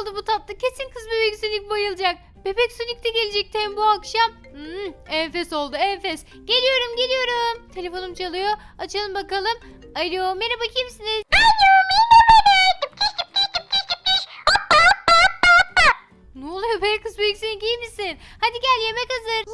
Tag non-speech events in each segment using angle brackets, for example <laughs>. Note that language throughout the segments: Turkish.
oldu bu tatlı. Kesin kız bebek Sonic bayılacak. Bebek Sonic de gelecekti hem bu akşam. Hmm, enfes oldu enfes. Geliyorum geliyorum. Telefonum çalıyor. Açalım bakalım. Alo merhaba kimsiniz? Ne oluyor be kız bebek Sonic iyi misin? Hadi gel yemek hazır.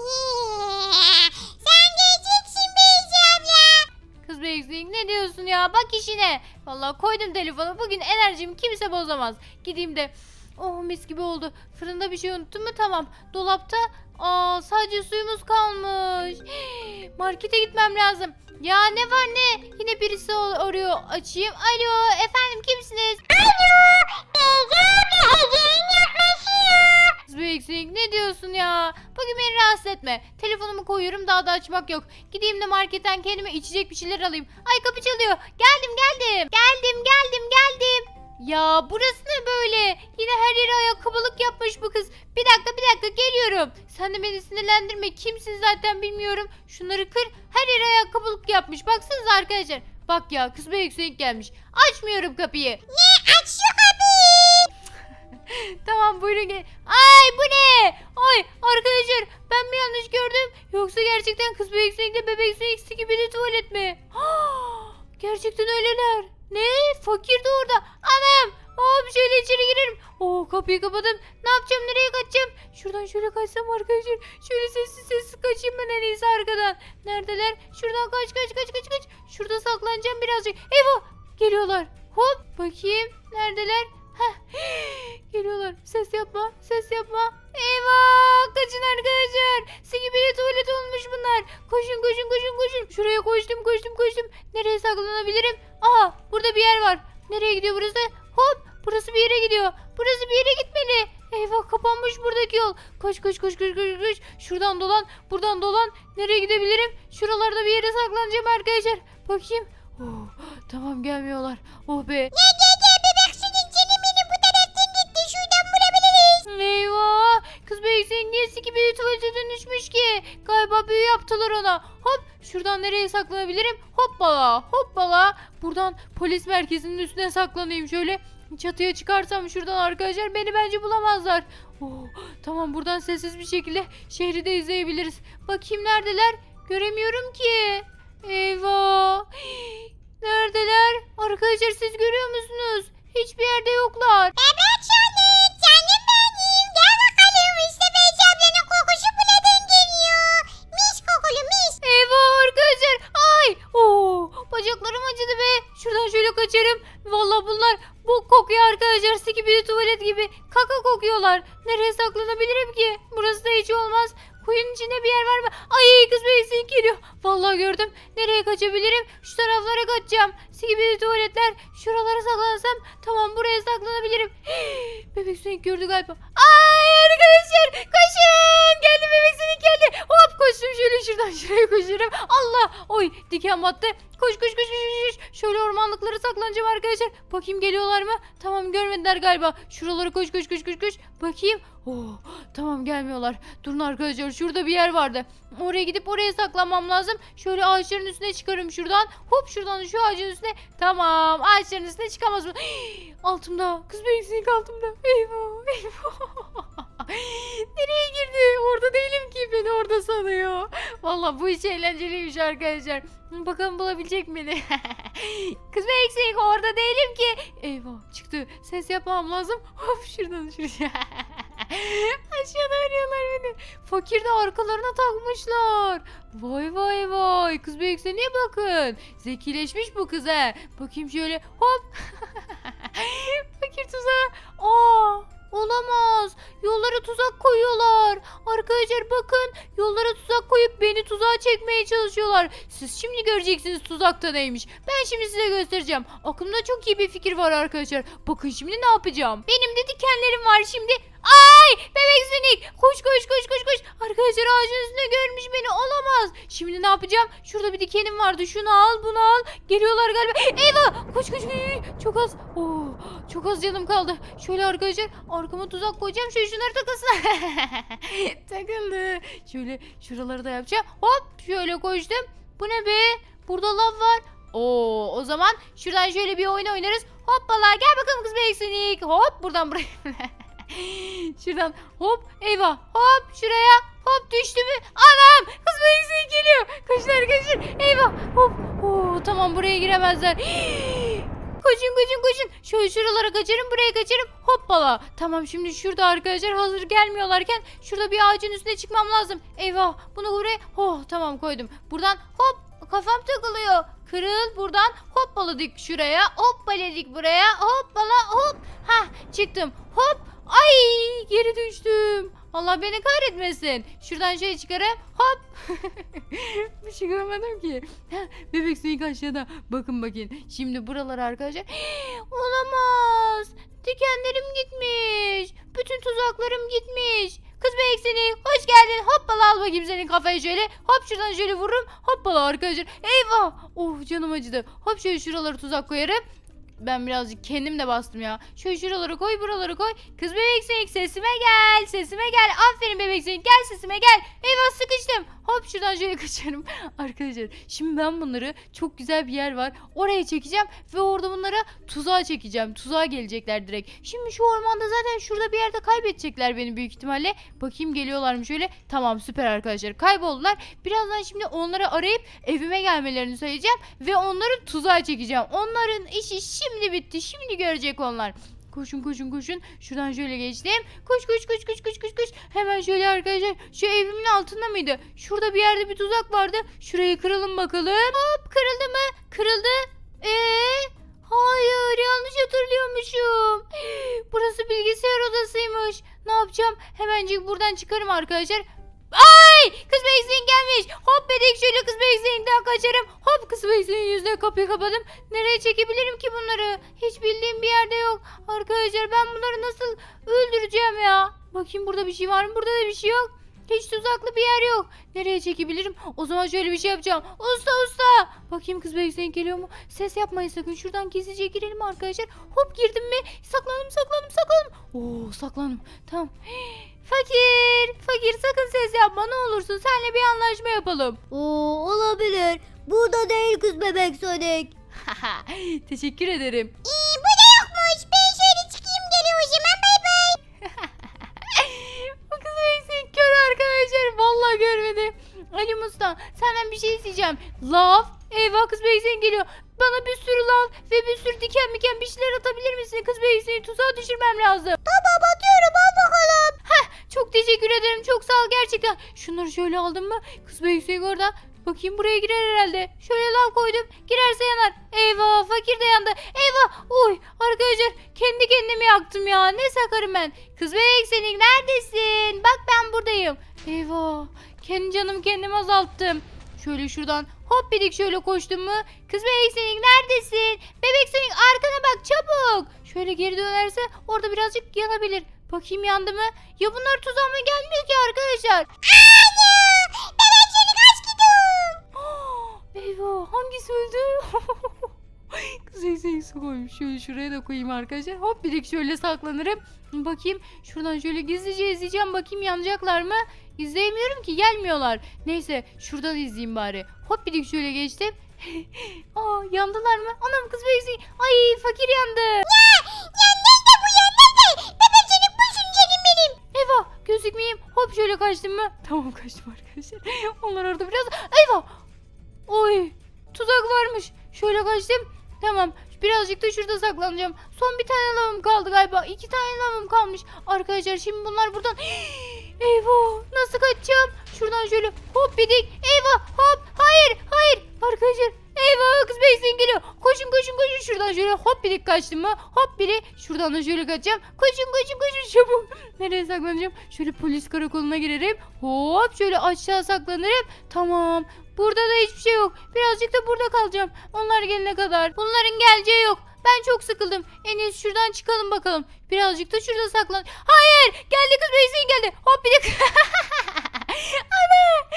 Sen geleceksin Beyci abla. Kız Sonic ne diyorsun ya? Bak işine. Vallahi koydum telefonu. Bugün enerjimi kimse bozamaz. Gideyim de Oh mis gibi oldu. Fırında bir şey unuttum mu? Tamam. Dolapta aa sadece suyumuz kalmış. <gasps> Markete gitmem lazım. Ya ne var ne? Yine birisi arıyor. Açayım. Alo efendim kimsiniz? Beyci abla Ece'nin yaklaşıyor. Sinik, ne diyorsun ya? Bugün beni rahatsız etme. Telefonumu koyuyorum daha da açmak yok. Gideyim de marketten kendime içecek bir şeyler alayım. Ay kapı çalıyor. Geldim geldim. Geldim geldim geldim. Ya burası ne böyle? Yine her yere ayakkabılık yapmış bu kız. Bir dakika bir dakika geliyorum. Sen de beni sinirlendirme. Kimsin zaten bilmiyorum. Şunları kır. Her yere ayakkabılık yapmış. Baksanıza arkadaşlar. Bak ya kız büyük Sinik gelmiş. Açmıyorum kapıyı. Ne aç şu kapıyı. <laughs> Tamam buyurun gel. Ay bu ne? Ay arkadaşlar ben mi yanlış gördüm? Yoksa gerçekten kız sinekle bebek sineksi gibi de tuvalet mi? <gasps> gerçekten öyleler. Ne? Fakir de orada. Anam. Hop şöyle içeri girerim. Oo kapıyı kapadım. Ne yapacağım? Nereye kaçacağım? Şuradan şöyle kaçsam arkadaşlar. Şöyle sessiz sessiz kaçayım ben en iyisi arkadan. Neredeler? Şuradan kaç kaç kaç kaç kaç. Şurada saklanacağım birazcık. Eyvah. Geliyorlar. Hop bakayım. Neredeler? Heh. <gasps> Geliyorlar. Ses yapma. Ses yapma. Eyvah! Kaçın arkadaşlar. Sikibili tuvalet olmuş bunlar. Koşun koşun koşun koşun. Şuraya koştum koştum koştum. Nereye saklanabilirim? Aha burada bir yer var. Nereye gidiyor burası? Hop burası bir yere gidiyor. Burası bir yere gitmeli. Eyvah kapanmış buradaki yol. Koş koş koş koş koş koş. Şuradan dolan buradan dolan. Nereye gidebilirim? Şuralarda bir yere saklanacağım arkadaşlar. Bakayım. Oh, tamam gelmiyorlar. Oh be. Ne gece bebek senin canım benim bu taraftan gitti. Şuradan bulabiliriz. Eyvah! Kız büyük niye gibi tuvalete dönüşmüş ki? Galiba büyü yaptılar ona. Hop! Şuradan nereye saklanabilirim? Hoppala! Hoppala! Buradan polis merkezinin üstüne saklanayım şöyle. Çatıya çıkarsam şuradan arkadaşlar beni bence bulamazlar. Oo, tamam buradan sessiz bir şekilde şehri de izleyebiliriz. Bakayım neredeler? Göremiyorum ki. Eyvah! Neredeler? Arkadaşlar siz görüyor musunuz? Hiçbir yerde yoklar. Bebek Siki bir tuvalet gibi. Kaka kokuyorlar. Nereye saklanabilirim ki? Burası da hiç olmaz. Kuyunun içinde bir yer var mı? Ay kız bebek geliyor. Vallahi gördüm. Nereye kaçabilirim? Şu taraflara kaçacağım. Siki bir tuvaletler. Şuralara saklansam. Tamam buraya saklanabilirim. <gasps> bebek sinek gördü galiba. Ay arkadaşlar koşun. Geldi bebek sinek geldi. Hop koştum şöyle şuradan şuraya koşuyorum. Allah. Oy diken battı. Koş koş koş koş koş. Şöyle ormanlıklara saklanacağım arkadaşlar. Bakayım geliyorlar mı? Tamam görmediler galiba. Şuralara koş koş koş koş koş. Bakayım. Oo, tamam gelmiyorlar. Durun arkadaşlar şurada bir yer vardı. Oraya gidip oraya saklanmam lazım. Şöyle ağaçların üstüne çıkarım şuradan. Hop şuradan şu ağacın üstüne. Tamam ağaçların üstüne çıkamaz mı? <gasps> altımda. Kız beyiksinik altımda. Eyvah eyvah. <laughs> Nereye girdi? Orada değilim Vallahi bu iş eğlenceliymiş arkadaşlar. Bakalım bulabilecek mi? <laughs> Kız be eksik orada değilim ki. Eyvah çıktı. Ses yapmam lazım. Hop şuradan şuraya. <laughs> Aşağıda arıyorlar beni. Fakir de arkalarına takmışlar. Vay vay vay. Kız be niye bakın. Zekileşmiş bu kız he. Bakayım şöyle. Hop. <laughs> Fakir tuzağa. Aa olamaz. Yollara tuzak koyuyorlar. Arkadaşlar bakın yollara tuzak koyup beni tuzağa çekmeye çalışıyorlar. Siz şimdi göreceksiniz tuzakta neymiş. Ben şimdi size göstereceğim. Aklımda çok iyi bir fikir var arkadaşlar. Bakın şimdi ne yapacağım. Benim de dikenlerim var şimdi. Ay bebek sinik koş koş koş koş koş. Arkadaşlar ağacın üstünde görmüş beni olamaz. Şimdi ne yapacağım? Şurada bir dikenim vardı. Şunu al bunu al. Geliyorlar galiba. Eyvah koş koş koş. Çok az. Oo, çok az canım kaldı. Şöyle arkadaşlar arkama tuzak koyacağım. Şöyle şunları takılsın. <laughs> Takıldı. Şöyle şuraları da yapacağım. Hop şöyle koştum. Bu ne be? Burada lav var. Oo, o zaman şuradan şöyle bir oyun oynarız. Hoppala gel bakalım kız Beysonik. Hop buradan buraya. <laughs> <gasps> şuradan hop eyvah hop şuraya hop düştü mü? Anam kız Beysonik geliyor. Koşun arkadaşlar eyvah hop. Oo, tamam buraya giremezler. <gasps> Koşun koşun koşun. Şöyle şuralara kaçarım buraya kaçarım. Hoppala. Tamam şimdi şurada arkadaşlar hazır gelmiyorlarken şurada bir ağacın üstüne çıkmam lazım. Eyvah bunu buraya. Oh tamam koydum. Buradan hop kafam takılıyor. Kırıl buradan hoppaladık şuraya. Hoppaladık buraya. Hoppala hop. Ha çıktım. Hop. Ay geri düştüm. Allah beni kahretmesin. Şuradan şey çıkarayım. Hop. <laughs> bir şey görmedim ki. <laughs> Bebek suyu aşağıda. Bakın bakın. Şimdi buralar arkadaşlar. <gasps> Olamaz. Dikenlerim gitmiş. Bütün tuzaklarım gitmiş. Kız bebek seni hoş geldin. Hoppala al bakayım senin kafayı şöyle. Hop şuradan şöyle vururum. Hoppala arkadaşlar. Eyvah. Oh canım acıdı. Hop şöyle şuraları tuzak koyarım. Ben birazcık kendim de bastım ya. Şöyle şuraları koy buraları koy. Kız bebek senik sesime gel. Sesime gel. Aferin bebek senik gel sesime gel. Eyvah sıkıştım. Hop şuradan şöyle kaçarım. <laughs> Arkadaşlar şimdi ben bunları çok güzel bir yer var. Oraya çekeceğim ve orada bunlara tuzağa çekeceğim. Tuzağa gelecekler direkt. Şimdi şu ormanda zaten şurada bir yerde kaybedecekler beni büyük ihtimalle. Bakayım geliyorlar mı şöyle. Tamam süper arkadaşlar. Kayboldular. Birazdan şimdi onları arayıp evime gelmelerini söyleyeceğim ve onları tuzağa çekeceğim. Onların işi şimdi bitti. Şimdi görecek onlar. Koşun koşun koşun. Şuradan şöyle geçtim. Koş koş koş koş koş koş koş. Hemen şöyle arkadaşlar. Şu evimin altında mıydı? Şurada bir yerde bir tuzak vardı. Şurayı kıralım bakalım. Hop kırıldı mı? Kırıldı. Ee? Hayır yanlış hatırlıyormuşum. <gasps> Burası bilgisayar odasıymış. Ne yapacağım? Hemencik buradan çıkarım arkadaşlar. Ay! Kız Beyzin gelmiş. Hop bedik şöyle kız Beyzin'den kaçarım. Hop kız Beyzin'in yüzüne kapıyı kapadım. Nereye çekebilirim ki bunları? Hiç bildiğim bir yerde yok. Arkadaşlar ben bunları nasıl öldüreceğim ya? Bakayım burada bir şey var mı? Burada da bir şey yok. Hiç tuzaklı bir yer yok. Nereye çekebilirim? O zaman şöyle bir şey yapacağım. Usta usta. Bakayım kız Beyzin geliyor mu? Ses yapmayın sakın. Şuradan gizlice girelim arkadaşlar. Hop girdim mi? Saklandım saklandım saklandım. Oo saklandım. Tamam. <gasps> Fakir, fakir sakın ses yapma ne olursun. Seninle bir anlaşma yapalım. Oo olabilir. Bu da değil kız bebek Sonic. <laughs> Teşekkür ederim. İyi Vallahi görmedi. Ali Musta senden bir şey isteyeceğim. Lav. Eyvah kız beysin geliyor. Bana bir sürü lav ve bir sürü diken miken bir şeyler atabilir misin? Kız beysini tuzağa düşürmem lazım. Tamam atıyorum al bakalım. Çok teşekkür ederim. Çok sağ ol gerçekten. Şunları şöyle aldım mı? Kız Beysu'yu orada. Bakayım buraya girer herhalde. Şöyle lav koydum. Girerse yanar. Eyvah fakir de yandı. Eyvah. Uy arkadaşlar kendi kendimi yaktım ya. Ne sakarım ben. Kız bebek senin neredesin? Bak ben buradayım. Eyvah. Kendi canımı kendim azalttım. Şöyle şuradan hop bidik şöyle koştum mu? Kız bebek senin neredesin? Bebek senin arkana bak çabuk. Şöyle geri dönerse orada birazcık yanabilir. Bakayım yandı mı? Ya bunlar tuzağıma gelmiyor ki arkadaşlar. Bebek Sonic aç gidiyorum. <gasps> Eyvah hangisi öldü? <laughs> Kız eksiği koymuş. Şöyle şuraya da koyayım arkadaşlar. Hop bir şöyle saklanırım. Bakayım şuradan şöyle gizlice izleyeceğim. Bakayım yanacaklar mı? İzleyemiyorum ki gelmiyorlar. Neyse şuradan izleyeyim bari. Hop bir şöyle geçtim. <laughs> Aa yandılar mı? Anam kız Beyzi. Ay fakir yandı. Ya nerede bu ya nerede? Bebek Sonic busun canım benim. Eyvah gözükmeyeyim. Hop şöyle kaçtım mı? <laughs> Tamam kaçtım arkadaşlar. <laughs> Onlar orada biraz. Eyvah. Oy tuzak varmış. Şöyle kaçtım. Tamam birazcık da şurada saklanacağım. Son bir tane lavım kaldı galiba. İki tane lavım kalmış. Arkadaşlar şimdi bunlar buradan. <gasps> Eyvah nasıl kaçacağım? Şuradan şöyle hop bidik. Eyvah hop hayır hayır. Arkadaşlar eyvah kız beysin geliyor. Koşun koşun koşun şuradan şöyle hop bidik kaçtım mı? Hop biri şuradan da şöyle kaçacağım. Koşun koşun koşun çabuk. Nereye saklanacağım? Şöyle polis karakoluna girerim. Hop şöyle aşağı saklanırım. Tamam. Burada da hiçbir şey yok. Birazcık da burada kalacağım. Onlar gelene kadar. Bunların geleceği yok. Ben çok sıkıldım. En iyisi şuradan çıkalım bakalım. Birazcık da şurada saklan. Hayır! Geldi kız Beysin geldi. Hop bir dakika. <laughs> Ana!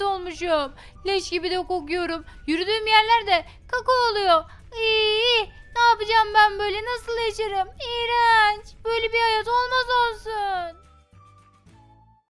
kötü olmuşum. Leş gibi de kokuyorum. Yürüdüğüm yerlerde kaka oluyor. İyi, ne yapacağım ben böyle nasıl yaşarım? İğrenç. Böyle bir hayat olmaz olsun.